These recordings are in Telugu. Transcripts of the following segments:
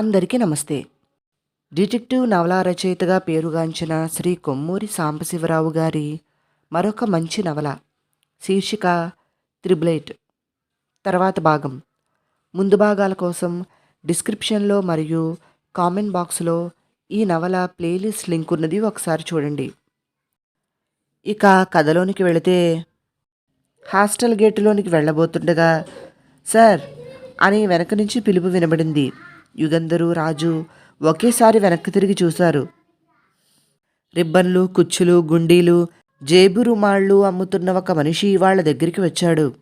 అందరికీ నమస్తే. డిటెక్టివ్ నవలా రచయితగా పేరుగాంచిన శ్రీ కొమ్మూరి సాంబశివరావు గారి మరొక మంచి నవల శీర్షిక త్రిబ్లైట్. తర్వాత భాగం. ముందు భాగాల కోసం డిస్క్రిప్షన్లో మరియు కామెంట్ బాక్స్లో ఈ నవల ప్లేలిస్ట్ లింక్ ఉన్నది ఒకసారి చూడండి. ఇక కథలోనికి వెళితే హాస్టల్ గేటులోనికి వెళ్ళబోతుండగా సార్ అని వెనక నుంచి పిలుపు వినబడింది. యుగంధరు రాజు ఒకేసారి వెనక్కి తిరిగి చూశారు. రిబ్బన్లు కుచ్చులు గుండీలు జేబు రుమాళ్ళు అమ్ముతున్న ఒక మనిషి వాళ్ళ దగ్గరికి వచ్చాడు.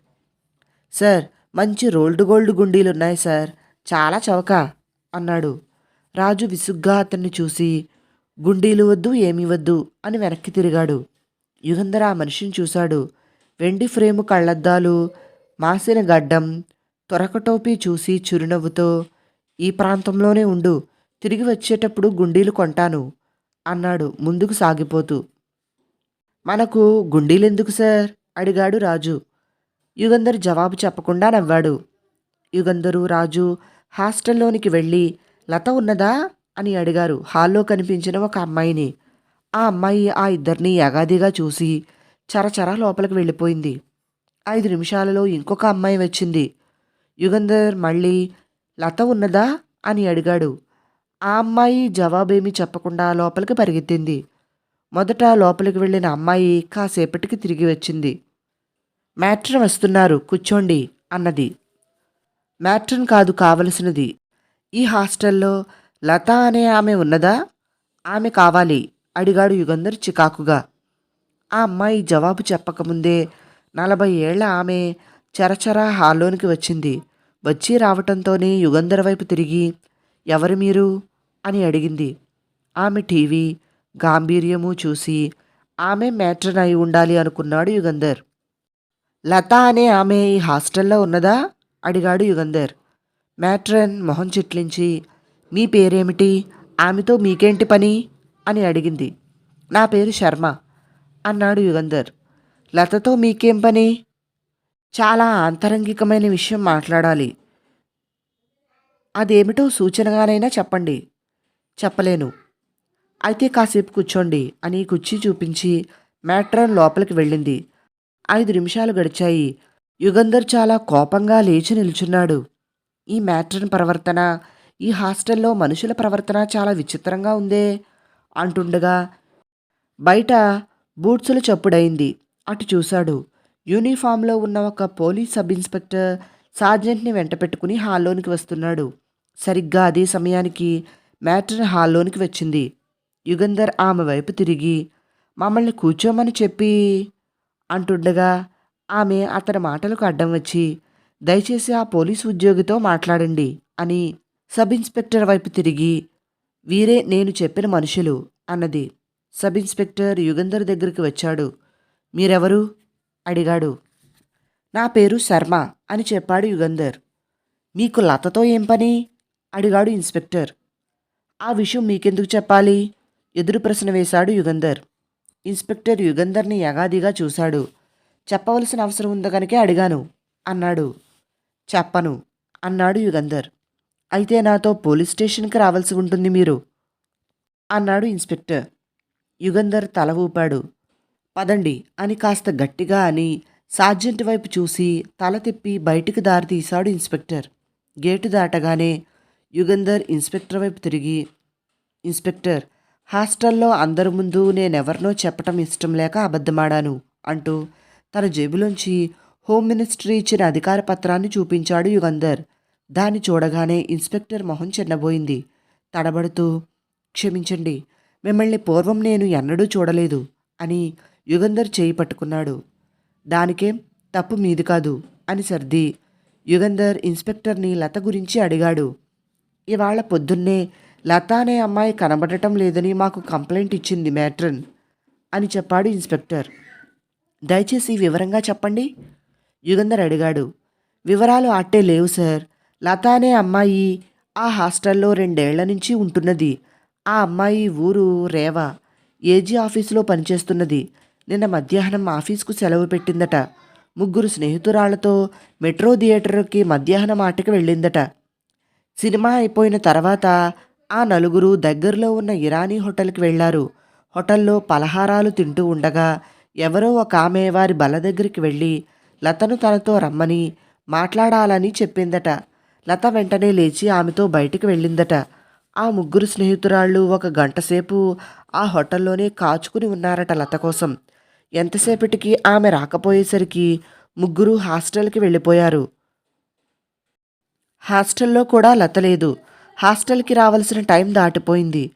సార్ మంచి రోల్డ్ గోల్డ్ గుండీలు ఉన్నాయి సార్ చాలా చవక అన్నాడు. రాజు విసుగ్గా అతన్ని చూసి గుండీలు వద్దు ఏమీ వద్దు అని వెనక్కి తిరిగాడు. యుగంధర ఆ మనిషిని చూశాడు. వెండి ఫ్రేము కళ్ళద్దాలు మాసిన గడ్డం తొరకటోపీ చూసి చిరునవ్వుతో ఈ ప్రాంతంలోనే ఉండు. తిరిగి వచ్చేటప్పుడు గుండీలు కొంటాను అన్నాడు ముందుకు సాగిపోతూ. మనకు గుండీలెందుకు సార్? అడిగాడు రాజు. యుగంధర్ జవాబు చెప్పకుండా నవ్వాడు. యుగంధరు రాజు హాస్టల్లోనికి వెళ్ళి లత ఉన్నదా? అని అడిగారు. హాల్లో కనిపించిన ఒక అమ్మాయిని. ఆ అమ్మాయి ఆ ఇద్దరిని యగాదిగా చూసి చరచర లోపలికి వెళ్ళిపోయింది. ఐదు నిమిషాలలో ఇంకొక అమ్మాయి వచ్చింది. యుగంధర్ మళ్ళీ లత ఉన్నదా? అని అడిగాడు. ఆ అమ్మాయి జవాబేమీ చెప్పకుండా లోపలికి పరిగెత్తింది. మొదట లోపలికి వెళ్ళిన అమ్మాయి కాసేపటికి తిరిగి వచ్చింది. మ్యాట్రన్ వస్తున్నారు కూర్చోండి అన్నది. మ్యాట్రన్ కాదు కావలసినది. ఈ హాస్టల్లో లత అనే ఆమె ఉన్నదా? ఆమె కావాలి అడిగాడు యుగంధర్ చికాకుగా. ఆ అమ్మాయి జవాబు చెప్పకముందే నలభై ఏళ్ళ ఆమె చరచర హాల్లోనికి వచ్చింది. వచ్చి రావటంతోనే యుగంధర్ వైపు తిరిగి ఎవరు మీరు? అని అడిగింది. ఆమె టీవీ గాంభీర్యము చూసి ఆమె మ్యాట్రన్ అయి ఉండాలి అనుకున్నాడు యుగంధర్. లత అనే ఆమె ఈ హాస్టల్లో ఉన్నదా? అడిగాడు యుగంధర్. మ్యాట్రన్ మొహం చిట్లించి మీ పేరేమిటి? ఆమెతో మీకేంటి పని? అని అడిగింది. నా పేరు శర్మ అన్నాడు యుగంధర్. లతతో మీకేం పని? చాలా ఆంతరంగికమైన విషయం మాట్లాడాలి. అదేమిటో సూచనగానైనా చెప్పండి. చెప్పలేను. అయితే కాసేపు కూర్చోండి అని కుర్చీ చూపించి మ్యాట్రన్ లోపలికి వెళ్ళింది. ఐదు నిమిషాలు గడిచాయి. యుగంధర్ చాలా కోపంగా లేచి నిల్చున్నాడు. ఈ మ్యాట్రన్ ప్రవర్తన ఈ హాస్టల్లో మనుషుల ప్రవర్తన చాలా విచిత్రంగా ఉందే అంటుండగా. బయట బూట్సుల చప్పుడైంది. అటు చూశాడు. యూనిఫామ్లో ఉన్న ఒక పోలీస్ సబ్ ఇన్స్పెక్టర్ సార్జెంట్ని వెంట పెట్టుకుని హాల్లోనికి వస్తున్నాడు. సరిగ్గా అదే సమయానికి మ్యాటర్ హాల్లోనికి వచ్చింది. యుగంధర్ ఆమె వైపు తిరిగి మమ్మల్ని కూర్చోమని చెప్పి అంటుండగా ఆమె అతని మాటలకు అడ్డం వచ్చి దయచేసి ఆ పోలీసు ఉద్యోగితో మాట్లాడండి అని సబ్ ఇన్స్పెక్టర్ వైపు తిరిగి వీరే నేను చెప్పిన మనుషులు అన్నది. సబ్ ఇన్స్పెక్టర్ యుగంధర్ దగ్గరికి వచ్చాడు. మీరెవరు? అడిగాడు. నా పేరు శర్మ అని చెప్పాడు యుగంధర్. మీకు లతతో ఏం పని? అడిగాడు ఇన్స్పెక్టర్. ఆ విషయం మీకెందుకు చెప్పాలి? ఎదురు ప్రశ్న వేశాడు యుగంధర్. ఇన్స్పెక్టర్ యుగంధర్ని యగాదిగా చూశాడు. చెప్పవలసిన అవసరం ఉంది కనుకే అడిగాను అన్నాడు. చెప్పను అన్నాడు యుగంధర్. అయితే నాతో పోలీస్ స్టేషన్కి రావాల్సి ఉంటుంది మీరు అన్నాడు ఇన్స్పెక్టర్. యుగంధర్ తల ఊపాడు. పదండి అని కాస్త గట్టిగా అని సార్జెంట్ వైపు చూసి తల తిప్పి బయటికి దారి తీశాడు ఇన్స్పెక్టర్. గేటు దాటగానే యుగంధర్ ఇన్స్పెక్టర్ వైపు తిరిగి ఇన్స్పెక్టర్ హాస్టల్లో అందరి ముందు నేనెవరినో చెప్పటం ఇష్టం లేక అబద్ధమాడాను అంటూ తన జేబులోంచి హోమ్ మినిస్ట్రీ ఇచ్చిన అధికార పత్రాన్ని చూపించాడు యుగంధర్. దాన్ని చూడగానే ఇన్స్పెక్టర్ మొహం చిన్నబోయింది. తడబడుతూ క్షమించండి మిమ్మల్ని పూర్వం నేను ఎన్నడూ చూడలేదు అని యుగంధర్ చేయి పట్టుకున్నాడు. దానికేం? తప్పు మీది కాదు అని సర్ది. యుగంధర్ ఇన్స్పెక్టర్ని లత గురించి అడిగాడు. ఇవాళ పొద్దున్నే లత అనే అమ్మాయి కనబడటం లేదని మాకు కంప్లైంట్ ఇచ్చింది మ్యాట్రన్ అని చెప్పాడు ఇన్స్పెక్టర్. దయచేసి వివరంగా చెప్పండి? యుగంధర్ అడిగాడు. వివరాలు అట్టే లేవు సార్. లత అనే అమ్మాయి ఆ హాస్టల్లో రెండేళ్ళ నుంచి ఉంటున్నది. ఆ అమ్మాయి ఊరు రేవా. ఏజీ ఆఫీసులో పనిచేస్తున్నది. నిన్న మధ్యాహ్నం ఆఫీస్కు సెలవు పెట్టిందట. ముగ్గురు స్నేహితురాళ్ళతో మెట్రో థియేటర్కి మధ్యాహ్నం ఆటకి వెళ్ళిందట. సినిమా అయిపోయిన తర్వాత ఆ నలుగురు దగ్గరలో ఉన్న ఇరానీ హోటల్కి వెళ్ళారు హోటల్లో పలహారాలు తింటూ ఉండగా ఎవరో ఒక ఆమె వారి బల దగ్గరికి వెళ్ళి లతను తనతో రమ్మని మాట్లాడాలని చెప్పిందట. లత వెంటనే లేచి ఆమెతో బయటికి వెళ్ళిందట. ఆ ముగ్గురు స్నేహితురాళ్ళు ఒక గంట సేపు ఆ హోటల్లోనే కాచుకుని ఉన్నారట లత కోసం. ఎంతసేపటికి ఆమె రాకపోయేసరికి ముగ్గురు హాస్టల్కి వెళ్ళిపోయారు. హాస్టల్లో కూడా లత లేదు. హాస్టల్కి రావాల్సిన టైం దాటిపోయింది.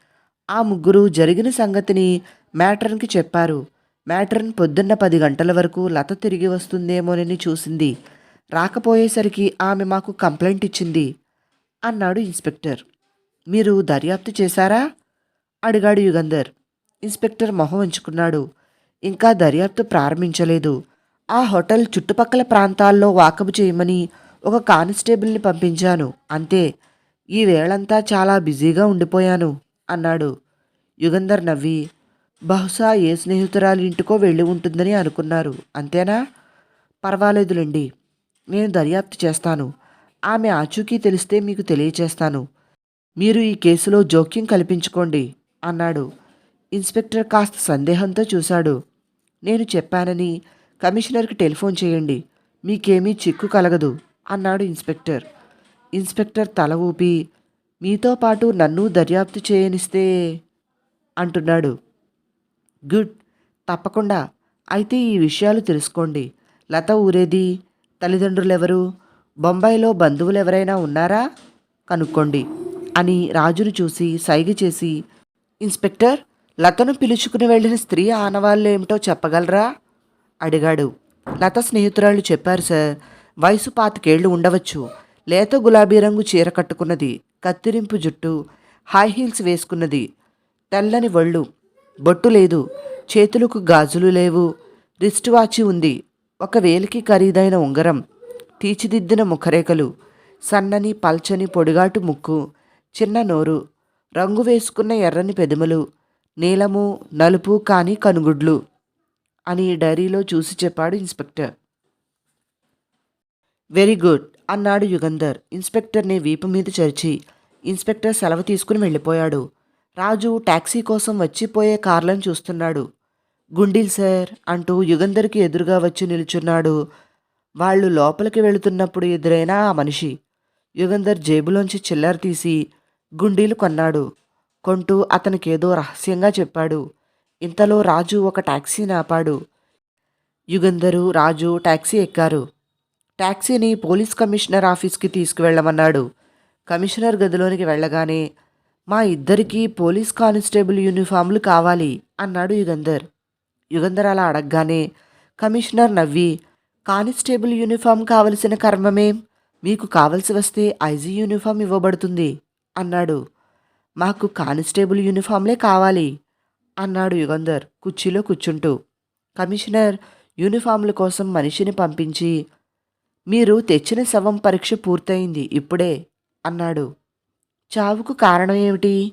ఆ ముగ్గురు జరిగిన సంగతిని మ్యాట్రన్కి చెప్పారు. మ్యాట్రన్ పొద్దున్న పది గంటల వరకు లత తిరిగి వస్తుందేమోనని చూసింది. రాకపోయేసరికి ఆమె మాకు కంప్లైంట్ ఇచ్చింది అన్నాడు ఇన్స్పెక్టర్. మీరు దర్యాప్తు చేశారా? అడిగాడు యుగంధర్. ఇన్స్పెక్టర్ మొహం ఉంచుకున్నాడు ఇంకా దర్యాప్తు ప్రారంభించలేదు. ఆ హోటల్ చుట్టుపక్కల ప్రాంతాల్లో వాకబు చేయమని ఒక కానిస్టేబుల్ని పంపించాను. అంతే. ఈ వేళంతా చాలా బిజీగా ఉండిపోయాను అన్నాడు. యుగంధర్ నవ్వి బహుశా ఏ స్నేహితురాలి ఇంటికో వెళ్ళి ఉంటుందని అనుకున్నారు. అంతేనా? పర్వాలేదులేండి. నేను దర్యాప్తు చేస్తాను. ఆమె ఆచూకీ తెలిస్తే మీకు తెలియచేస్తాను. మీరు ఈ కేసులో జోక్యం కల్పించుకోండి అన్నాడు. ఇన్స్పెక్టర్ కాస్త సందేహంతో చూశాడు. నేను చెప్పానని కమిషనర్కి టెలిఫోన్ చేయండి. మీకేమీ చిక్కు కలగదు అన్నాడు ఇన్స్పెక్టర్. ఇన్స్పెక్టర్ తల ఊపి మీతో పాటు నన్ను దర్యాప్తు చేయనిస్తే అంటున్నాడు. గుడ్. తప్పకుండా. అయితే ఈ విషయాలు తెలుసుకోండి. లత ఊరేది? తల్లిదండ్రులెవరు? బొంబాయిలో బంధువులు ఎవరైనా ఉన్నారా? కనుక్కోండి అని రాజును చూసి సైగ చేసి ఇన్స్పెక్టర్ లతను పిలుచుకుని వెళ్ళిన స్త్రీ ఆనవాళ్ళు ఏమిటో చెప్పగలరా? అడిగాడు. లత స్నేహితురాళ్ళు చెప్పారు సార్ వయసు పాతికేళ్ళు ఉండవచ్చు. లేత గులాబీ రంగు చీర కట్టుకున్నది కత్తిరింపు జుట్టు హై హీల్స్ వేసుకున్నది తెల్లని వళ్ళు బొట్టు లేదు చేతులకు గాజులు లేవు రిస్ట్ వాచి ఉంది ఒక వేలికి ఖరీదైన ఉంగరం తీర్చిదిద్దిన ముఖరేఖలు సన్నని పల్చని పొడిగాటు ముక్కు చిన్న నోరు రంగు వేసుకున్న ఎర్రని పెదములు నీలము నలుపు కాని కనుగుడ్లు అని డైరీలో చూసి చెప్పాడు ఇన్స్పెక్టర్. వెరీ గుడ్ అన్నాడు యుగంధర్. ఇన్స్పెక్టర్ని వీపు మీద చరిచి ఇన్స్పెక్టర్ సెలవు తీసుకుని వెళ్ళిపోయాడు. రాజు టాక్సీ కోసం వచ్చిపోయే కార్లను చూస్తున్నాడు. గుండీల్ సార్ అంటూ యుగంధర్కి ఎదురుగా వచ్చి నిల్చున్నాడు. వాళ్ళు లోపలికి వెళుతున్నప్పుడు ఎదురైన ఆ మనిషి. యుగంధర్ జేబులోంచి చిల్లర తీసి గుండీలు కొన్నాడు. కొంటూ అతనికేదో రహస్యంగా చెప్పాడు. ఇంతలో రాజు ఒక టాక్సీని ఆపాడు యుగంధరు రాజు టాక్సీ ఎక్కారు. టాక్సీని పోలీస్ కమిషనర్ ఆఫీస్కి తీసుకువెళ్ళమన్నాడు. కమిషనర్ గదిలోనికి వెళ్ళగానే మా ఇద్దరికీ పోలీస్ కానిస్టేబుల్ యూనిఫామ్లు కావాలి అన్నాడు యుగంధర్. యుగంధర్ అలా అడగగానే కమిషనర్ నవ్వి కానిస్టేబుల్ యూనిఫామ్ కావలసిన కర్మమేం మీకు కావలసి వస్తే ఐజీ యూనిఫామ్ ఇవ్వబడుతుంది అన్నాడు. మాకు కానిస్టేబుల్ యూనిఫామ్లే కావాలి అన్నాడు యుగంధర్ కుర్చీలో కూర్చుంటూ. కమిషనర్ యూనిఫామ్ల కోసం మనిషిని పంపించి మీరు తెచ్చిన శవం పరీక్ష పూర్తయింది ఇప్పుడే అన్నాడు. చావుకు కారణం ఏమిటి?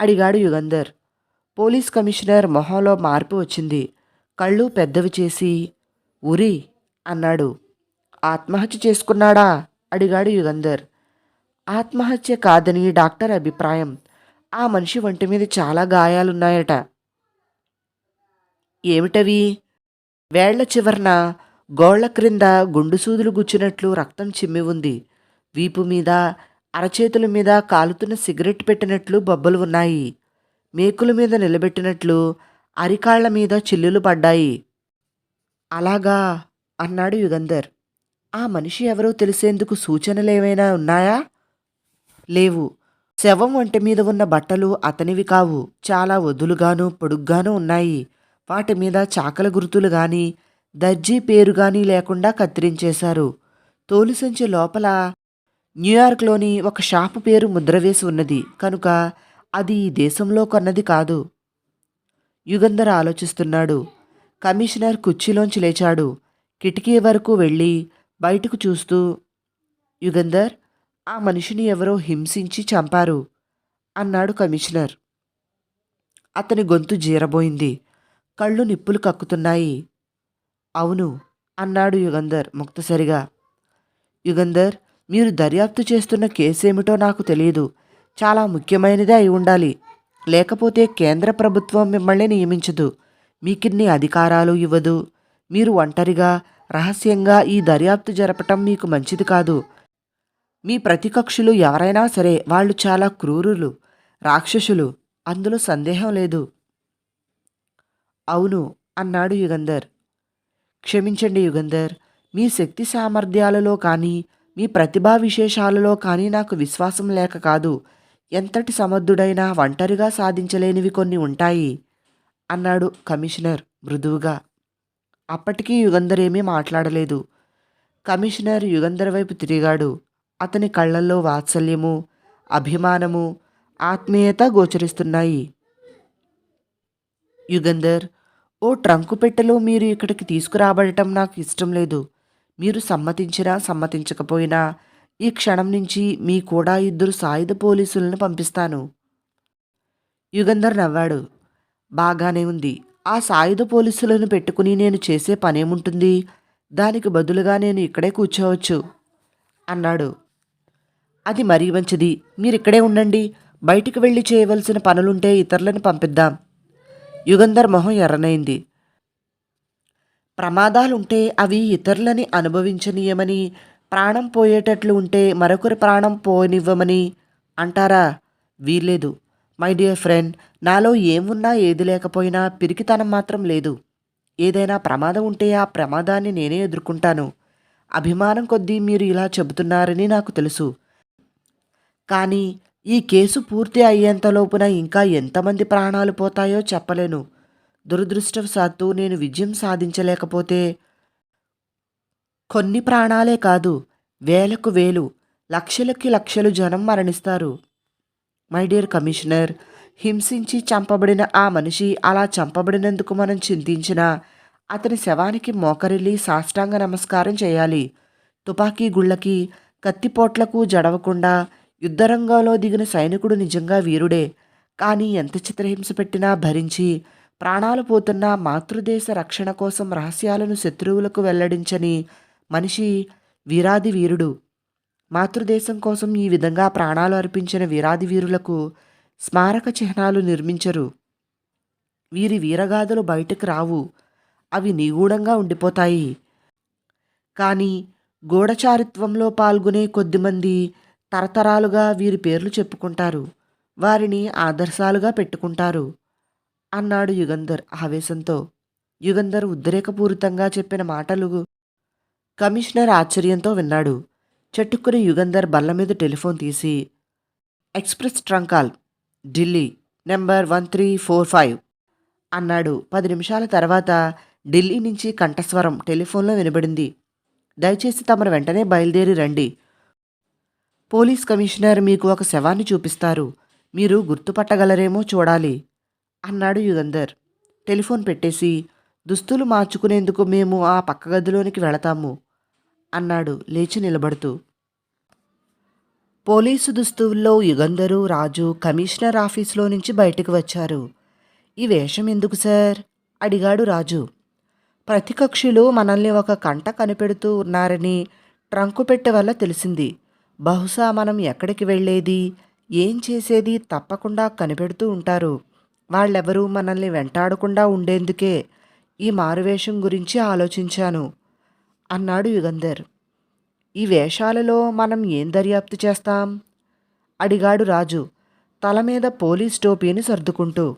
అడిగాడు యుగంధర్. పోలీస్ కమిషనర్ మొహంలో మార్పు వచ్చింది. కళ్ళు పెద్దవి చేసి ఉరి అన్నాడు. ఆత్మహత్య చేసుకున్నాడా? అడిగాడు యుగంధర్. ఆత్మహత్య కాదని డాక్టర్ అభిప్రాయం. ఆ మనిషి ఒంటి మీద చాలా గాయాలున్నాయట. ఏమిటవి? వేళ్ళ చివరన గోళ్ళ క్రింద గుండు సూదులు గుచ్చినట్లు రక్తం చిమ్మి ఉంది. వీపు మీద అరచేతుల మీద కాలుతున్న సిగరెట్ పెట్టినట్లు బొబ్బలు ఉన్నాయి. మేకుల మీద నిలబెట్టినట్లు అరికాళ్ళ మీద చిల్లులు పడ్డాయి. అలాగా? అన్నాడు యుగంధర్. ఆ మనిషి ఎవరో తెలిసేందుకు సూచనలేమైనా ఉన్నాయా? లేవు. శవం ఒంటి మీద ఉన్న బట్టలు అతనివి కావు. చాలా వదులుగాను పొడుగ్గాను ఉన్నాయి. వాటి మీద చాకల గుర్తులు గాని దర్జీ పేరు గాని లేకుండా కత్తిరించేశారు. తోలుసంచి లోపల న్యూయార్క్లోని ఒక షాపు పేరు ముద్రవేసి ఉన్నది. కనుక అది ఈ దేశంలో కొన్నది కాదు. యుగంధర్ ఆలోచిస్తున్నాడు. కమిషనర్ కుర్చీలోంచి లేచాడు. కిటికీ వరకు వెళ్ళి బయటకు చూస్తూ యుగంధర్ ఆ మనిషిని ఎవరో హింసించి చంపారు అన్నాడు కమిషనర్. అతని గొంతు జీరబోయింది. కళ్ళు నిప్పులు కక్కుతున్నాయి. అవును అన్నాడు యుగంధర్ ముక్తసరిగా. యుగంధర్ మీరు దర్యాప్తు చేస్తున్న కేసు ఏమిటో నాకు తెలియదు. చాలా ముఖ్యమైనదే అయి ఉండాలి. లేకపోతే కేంద్ర ప్రభుత్వం మిమ్మల్ని నియమించదు. మీకిన్ని అధికారాలు ఇవ్వదు. మీరు ఒంటరిగా రహస్యంగా ఈ దర్యాప్తు జరపటం మీకు మంచిది కాదు. మీ ప్రతికక్షులు ఎవరైనా సరే వాళ్ళు చాలా క్రూరులు రాక్షసులు అందులో సందేహం లేదు. అవును అన్నాడు యుగంధర్. క్షమించండి యుగంధర్ మీ శక్తి సామర్థ్యాలలో కానీ మీ ప్రతిభా విశేషాలలో కానీ నాకు విశ్వాసం లేక కాదు ఎంతటి సమర్థుడైనా ఒంటరిగా సాధించలేనివి కొన్ని ఉంటాయి అన్నాడు కమిషనర్ మృదువుగా. అప్పటికీ యుగంధర్ ఏమీ మాట్లాడలేదు. కమిషనర్ యుగంధర్ వైపు తిరిగాడు. అతని కళ్ళల్లో వాత్సల్యము అభిమానము ఆత్మీయత గోచరిస్తున్నాయి. యుగంధర్ ఓ ట్రంకు పెట్టెలో మీరు ఇక్కడికి తీసుకురాబడటం నాకు ఇష్టం లేదు. మీరు సమ్మతించినా సమ్మతించకపోయినా ఈ క్షణం నుంచి మీ కూడా ఇద్దరు సాయుధ పోలీసులను పంపిస్తాను. యుగంధర్ నవ్వాడు. బాగానే ఉంది. ఆ సాయుధ పోలీసులను పెట్టుకుని నేను చేసే పనేముంటుంది? దానికి బదులుగా నేను ఇక్కడే కూర్చోవచ్చు అన్నాడు. అది మరీ మంచిది. మీరు ఇక్కడే ఉండండి. బయటికి వెళ్ళి చేయవలసిన పనులుంటే ఇతరులను పంపిద్దాం. యుగంధర్ మొహం ఎర్రనైంది. ప్రమాదాలుంటే అవి ఇతరులని అనుభవించనీయమని ప్రాణం పోయేటట్లు ఉంటే మరొకరి ప్రాణం పోనివ్వమని అంటారా? వీల్లేదు. మై డియర్ ఫ్రెండ్ నాలో ఏమున్నా ఏది లేకపోయినా పిరికితనం మాత్రం లేదు. ఏదైనా ప్రమాదం ఉంటే ఆ ప్రమాదాన్ని నేనే ఎదుర్కొంటాను. అభిమానం కొద్దీ మీరు ఇలా చెబుతున్నారని నాకు తెలుసు. కానీ ఈ కేసు పూర్తి అయ్యేంతలోపున ఇంకా ఎంతమంది ప్రాణాలు పోతాయో చెప్పలేను. దురదృష్టవశాత్తు నేను విజయం సాధించలేకపోతే కొన్ని ప్రాణాలే కాదు వేలకు వేలు లక్షలకి లక్షలు జనం మరణిస్తారు. మై డియర్ కమిషనర్ హింసించి చంపబడిన ఆ మనిషి అలా చంపబడినందుకు మనం చింతించిన అతని శవానికి మోకరిల్లి సాష్టాంగ నమస్కారం చేయాలి. తుపాకీ గుళ్ళకి కత్తిపోట్లకు జడవకుండా యుద్ధరంగంలో దిగిన సైనికుడు నిజంగా వీరుడే. కానీ ఎంత చిత్రహింస పెట్టినా భరించి ప్రాణాలు పోతున్న మాతృదేశ రక్షణ కోసం రహస్యాలను శత్రువులకు వెల్లడించని మనిషి వీరాది వీరుడు. మాతృదేశం కోసం ఈ విధంగా ప్రాణాలు అర్పించిన వీరాది వీరులకు స్మారక చిహ్నాలు నిర్మించరు. వీరి వీరగాథలు బయటకు రావు. అవి నిగూఢంగా ఉండిపోతాయి. కానీ గూఢచారిత్వంలో పాల్గొనే కొద్దిమంది తరతరాలుగా వీరి పేర్లు చెప్పుకుంటారు. వారిని ఆదర్శాలుగా పెట్టుకుంటారు. అన్నాడు యుగంధర్ ఆవేశంతో. యుగంధర్ ఉద్రేకపూరితంగా చెప్పిన మాటలు కమిషనర్ ఆశ్చర్యంతో విన్నాడు. చెట్టుకుని యుగంధర్ బల్ల మీద టెలిఫోన్ తీసి express trunk call Delhi number one three four five అన్నాడు. పది నిమిషాల తర్వాత ఢిల్లీ నుంచి కంఠస్వరం టెలిఫోన్లో వినబడింది. దయచేసి తమరు వెంటనే బయలుదేరి రండి. పోలీస్ కమిషనర్ మీకు ఒక శవాన్ని చూపిస్తారు. మీరు గుర్తుపట్టగలరేమో చూడాలి అన్నాడు యుగంధర్. టెలిఫోన్ పెట్టేసి దుస్తులు మార్చుకునేందుకు మేము ఆ పక్క గదిలోనికి వెళతాము అన్నాడు లేచి నిలబడుతూ. పోలీసు దుస్తువుల్లో యుగంధరు రాజు కమిషనర్ ఆఫీసులో నుంచి బయటకు వచ్చారు. ఈ వేషం ఎందుకు సార్? అడిగాడు రాజు. ప్రతికక్షులు మనల్ని ఒక కంట కనిపెడుతూ ఉన్నారని ట్రంకు పెట్టె వల్ల తెలిసింది. బహుశా మనం ఎక్కడికి వెళ్ళేది ఏం చేసేది తప్పకుండా కనిపెడుతూ ఉంటారు. వాళ్ళెవరూ మనల్ని వెంటాడకుండా ఉండేందుకే ఈ మారువేషం గురించి ఆలోచించాను అన్నాడు యుగంధర్. ఈ వేషాలలో మనం ఏం దర్యాప్తు చేస్తాం? అడిగాడు రాజు తల మీద పోలీస్ టోపీని సర్దుకుంటూ.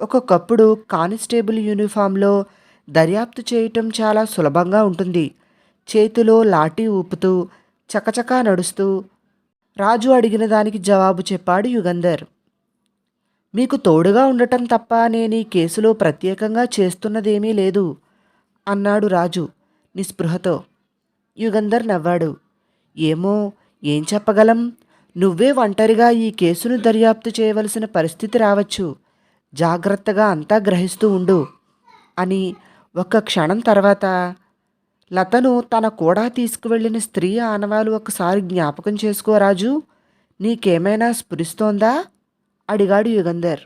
ఒక్కొక్కప్పుడు కానిస్టేబుల్ యూనిఫామ్లో దర్యాప్తు చేయటం చాలా సులభంగా ఉంటుంది. చేతిలో లాఠీ ఊపుతూ చకచకా నడుస్తూ రాజు అడిగిన దానికి జవాబు చెప్పాడు యుగంధర్. మీకు తోడుగా ఉండటం తప్ప నేను ఈ కేసులో ప్రత్యేకంగా చేస్తున్నదేమీ లేదు అన్నాడు రాజు నిస్పృహతో. యుగంధర్ నవ్వాడు. ఏమో ఏం చెప్పగలం? నువ్వే ఒంటరిగా ఈ కేసును దర్యాప్తు చేయవలసిన పరిస్థితి రావచ్చు. జాగ్రత్తగా అంతా గ్రహిస్తూ ఉండు అని ఒక్క క్షణం తర్వాత లతను తన కూడా తీసుకువెళ్ళిన స్త్రీ ఆనవాలు ఒకసారి జ్ఞాపకం చేసుకో రాజు. నీకేమైనా స్ఫురిస్తోందా? అడిగాడు యుగంధర్.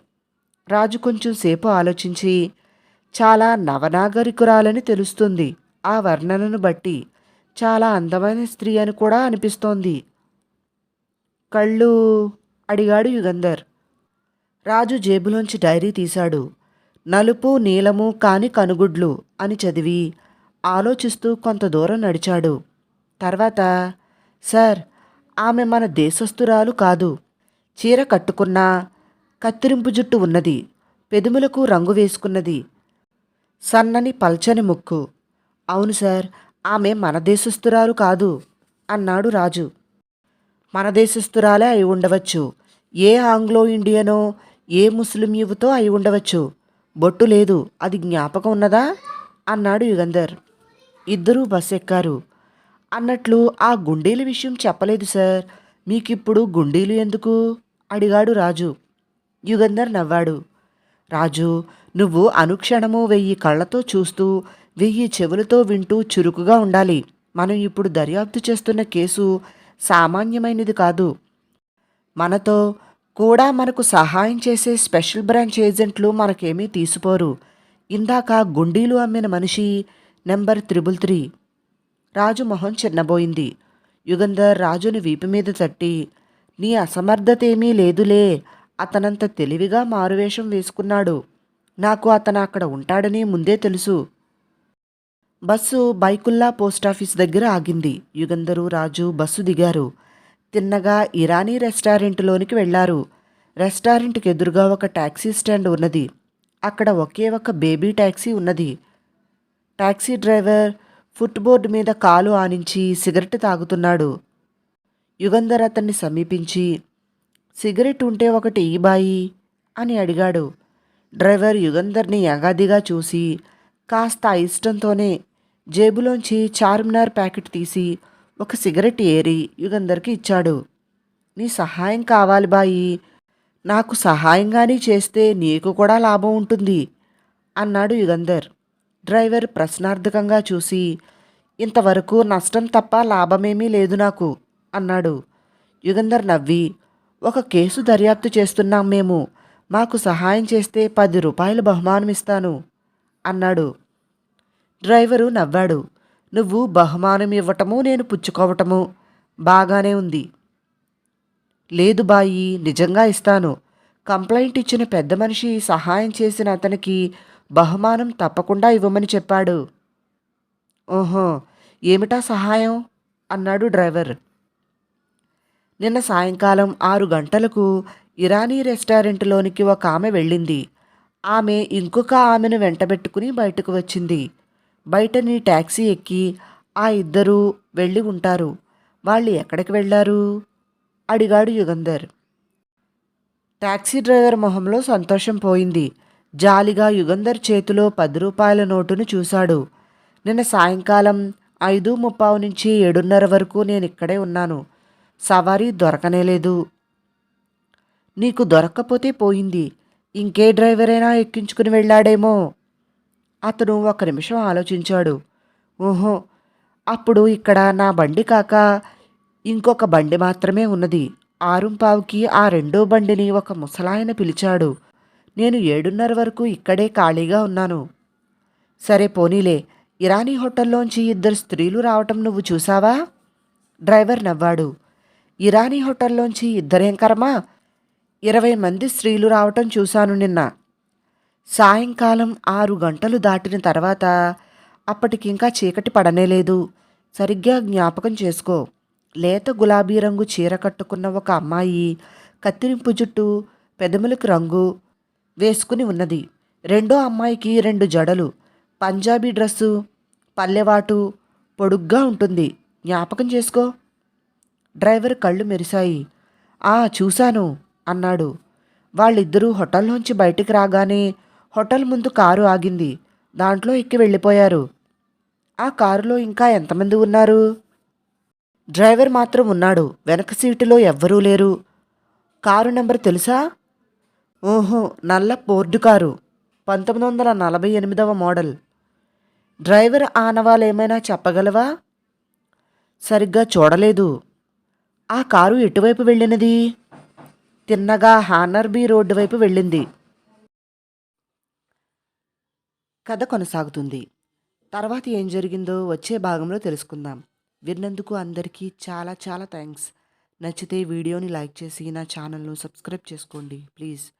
రాజు కొంచెం సేపు ఆలోచించి చాలా నవనాగరికురాలని తెలుస్తుంది. ఆ వర్ణనను బట్టి చాలా అందమైన స్త్రీ అని కూడా అనిపిస్తోంది. కళ్ళు? అడిగాడు యుగంధర్. రాజు జేబులోంచి డైరీ తీశాడు. నలుపు నీలము కాని కనుగుడ్లు అని చదివి ఆలోచిస్తూ కొంత దూరం నడిచాడు. తర్వాత సార్ ఆమె మన దేశస్థురాలు కాదు. చీర కట్టుకున్నా కత్తిరింపు జుట్టు ఉన్నది. పెదుములకు రంగు వేసుకున్నది. సన్నని పల్చని ముక్కు. అవును సార్ ఆమె మన దేశస్థురాలు కాదు అన్నాడు రాజు. మన దేశస్థురాలే అయి ఉండవచ్చు. ఏ ఆంగ్లో ఇండియనో ఏ ముస్లిం యువతో అయి ఉండవచ్చు. బొట్టు లేదు. అది జ్ఞాపకం ఉన్నదా? అన్నాడు యుగంధర్. ఇద్దరూ బస్ ఎక్కారు అన్నట్లు ఆ గుండీల విషయం చెప్పలేదు సార్. మీకిప్పుడు గుండీలు ఎందుకు? అడిగాడు రాజు. యుగంధర్ నవ్వాడు. రాజు నువ్వు అనుక్షణము వెయ్యి కళ్ళతో చూస్తూ వెయ్యి చెవులతో వింటూ చురుకుగా ఉండాలి. మనం ఇప్పుడు దర్యాప్తు చేస్తున్న కేసు సామాన్యమైనది కాదు. మనతో కూడా మనకు సహాయం చేసే స్పెషల్ బ్రాంచ్ ఏజెంట్లు మనకేమీ తీసుకోరు. ఇందాక గుండీలు అమ్మిన మనిషి నెంబర్ త్రిబుల్ త్రీ. రాజు మొహం చిన్నబోయింది. యుగంధర్ రాజుని వీపు మీద తట్టి నీ అసమర్థతేమీ లేదులే అతనంత తెలివిగా మారువేషం వేసుకున్నాడు. నాకు అతను అక్కడ ఉంటాడని ముందే తెలుసు. బస్సు బైకుల్లా పోస్టాఫీస్ దగ్గర ఆగింది. యుగంధరు రాజు బస్సు దిగారు. తిన్నగా ఇరానీ రెస్టారెంట్లోనికి వెళ్ళారు. రెస్టారెంట్కి ఎదురుగా ఒక టాక్సీ స్టాండ్ ఉన్నది. అక్కడ ఒకే ఒక బేబీ టాక్సీ ఉన్నది. టాక్సీ డ్రైవర్ ఫుట్బోర్డ్ మీద కాలు ఆనించి సిగరెట్ తాగుతున్నాడు. యుగంధర్ అతన్ని సమీపించి సిగరెట్ ఉంటే ఒకటి ఈ బాయి అని అడిగాడు. డ్రైవర్ యుగంధర్ని యగాదిగా చూసి కాస్త ఇష్టంతోనే జేబులోంచి చార్మినార్ ప్యాకెట్ తీసి ఒక సిగరెట్ ఏరి యుగంధర్కి ఇచ్చాడు. నీ సహాయం కావాలి బాయి. నాకు సహాయంగానే చేస్తే నీకు కూడా లాభం ఉంటుంది అన్నాడు యుగంధర్. డ్రైవర్ ప్రశ్నార్థకంగా చూసి ఇంతవరకు నష్టం తప్ప లాభమేమీ లేదు నాకు అన్నాడు. యుగంధర్ నవ్వి ఒక కేసు దర్యాప్తు చేస్తున్నాం మేము. మాకు సహాయం చేస్తే పది రూపాయలు బహుమానం ఇస్తాను అన్నాడు. డ్రైవరు నవ్వాడు నువ్వు బహుమానం ఇవ్వటము నేను పుచ్చుకోవటము బాగానే ఉంది. లేదు బాయి నిజంగా ఇస్తాను. కంప్లైంట్ ఇచ్చిన పెద్ద మనిషి సహాయం చేసిన అతనికి బహుమానం తప్పకుండా ఇవ్వమని చెప్పాడు. ఓహో ఏమిటా సహాయం? అన్నాడు డ్రైవర్. నిన్న సాయంకాలం ఆరు గంటలకు ఇరానీ రెస్టారెంట్లోనికి ఒక ఆమె వెళ్ళింది. ఆమె ఇంకొక ఆమెను వెంటబెట్టుకుని బయటకు వచ్చింది. బయట నీ ట్యాక్సీ ఎక్కి ఆ ఇద్దరూ వెళ్ళి ఉంటారు. వాళ్ళు ఎక్కడికి వెళ్ళారు? అడిగాడు యుగంధర్. టాక్సీ డ్రైవర్ మొహంలో సంతోషం పోయింది. జాలిగా యుగంధర్ చేతిలో పది రూపాయల నోటును చూశాడు. నిన్న సాయంకాలం ఐదు ముప్పావు నుంచి ఏడున్నర వరకు నేను ఇక్కడే ఉన్నాను. సవారీ దొరకనేలేదు నీకు దొరక్కపోతే పోయింది. ఇంకే డ్రైవరైనా ఎక్కించుకుని వెళ్ళాడేమో. అతను ఒక నిమిషం ఆలోచించాడు. ఓహో అప్పుడు ఇక్కడ నా బండి కాక ఇంకొక బండి మాత్రమే ఉన్నది. ఆరుంపావుకి ఆ రెండో బండిని ఒక ముసలాయన పిలిచాడు. నేను ఏడున్నర వరకు ఇక్కడే ఖాళీగా ఉన్నాను. సరే పోనీలే ఇరానీ హోటల్లోంచి ఇద్దరు స్త్రీలు రావటం నువ్వు చూసావా? డ్రైవర్ నవ్వాడు. ఇరానీ హోటల్లోంచి ఇద్దరేం కర్మా? ఇరవై మంది స్త్రీలు రావటం చూశాను నిన్న. సాయంకాలం ఆరు గంటలు దాటిన తర్వాత అప్పటికింకా చీకటి పడనేలేదు సరిగ్గా జ్ఞాపకం చేసుకో. లేత గులాబీ రంగు చీర కట్టుకున్న ఒక అమ్మాయి కత్తిరింపు జుట్టు పెదములకు రంగు వేసుకుని ఉన్నది. రెండో అమ్మాయికి రెండు జడలు. పంజాబీ డ్రెస్సు పల్లెవాటు పొడుగ్గా ఉంటుంది. జ్ఞాపకం చేసుకో. డ్రైవర్ కళ్ళు మెరిశాయి. ఆ చూశాను అన్నాడు. వాళ్ళిద్దరూ హోటల్లోంచి బయటికి రాగానే హోటల్ ముందు కారు ఆగింది. దాంట్లో ఎక్కి వెళ్ళిపోయారు. ఆ కారులో ఇంకా ఎంతమంది ఉన్నారు? డ్రైవర్ మాత్రం ఉన్నాడు. వెనక సీటులో ఎవ్వరూ లేరు. కారు నెంబర్ తెలుసా? ఓహో నల్ల పోర్డు కారు. పంతొమ్మిది వందల నలభై ఎనిమిదవ మోడల్. డ్రైవర్ ఆనవాళ్ళు ఏమైనా చెప్పగలవా? సరిగ్గా చూడలేదు. ఆ కారు ఎటువైపు వెళ్ళినది? తిన్నగా హానర్బీ రోడ్డు వైపు వెళ్ళింది. కథ కొనసాగుతుంది. తర్వాత ఏం జరిగిందో వచ్చే భాగంలో తెలుసుకుందాం. విన్నందుకు అందరికీ చాలా చాలా థ్యాంక్స్. నచ్చితే వీడియోని లైక్ చేసి నా ఛానల్ను సబ్స్క్రైబ్ చేసుకోండి. ప్లీజ్.